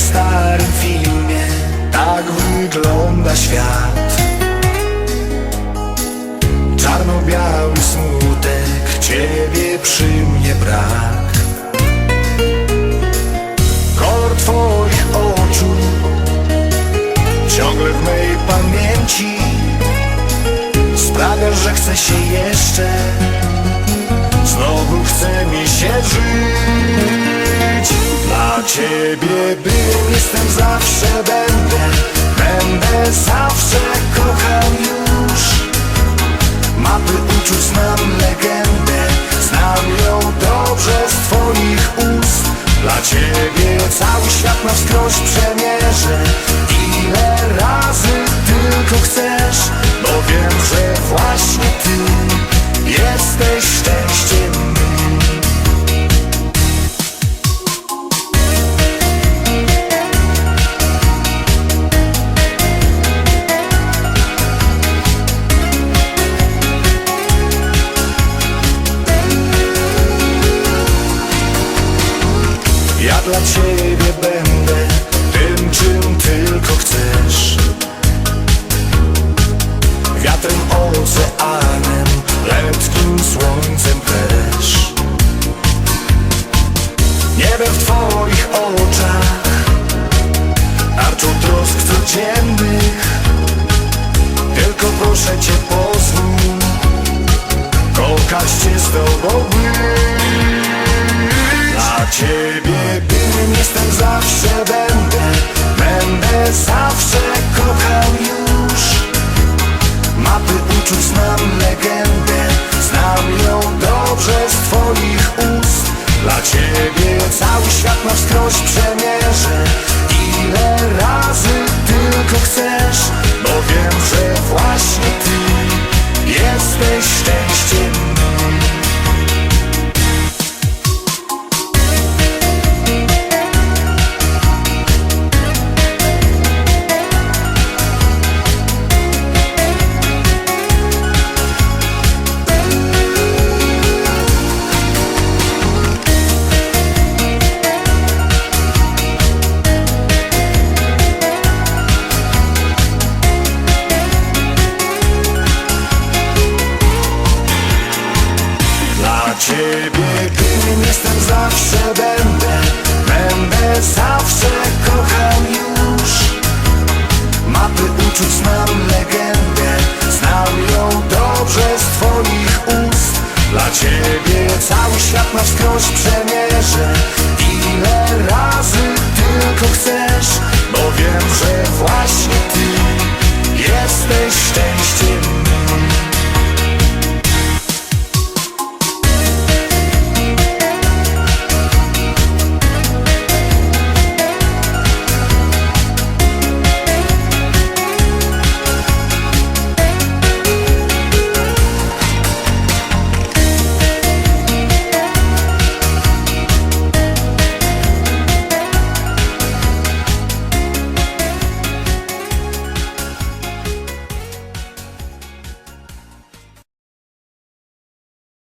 na starym filmie. Tak wygląda świat. Czarno-biały smutek Ciebie przy mnie brak. Kolor twoich oczu Ciągle w mej pamięci Sprawia, że chce się jeszcze ciebie byłem, jestem zawsze będę dla ciebie będę tym, czym tylko chcesz. Wiatrem, oceanem, letnim słońcem też. Niebem w twoich oczach Tarczą trosk codziennych. Tylko proszę cię pozwól Kochać cię z tobą. Być Dla ciebie zawsze bez ciebie Gdym jestem zawsze będę Będę zawsze kochał już. Mapy uczuć znam legendę Znam ją dobrze z twoich ust. Dla ciebie cały świat na wskroś przemienia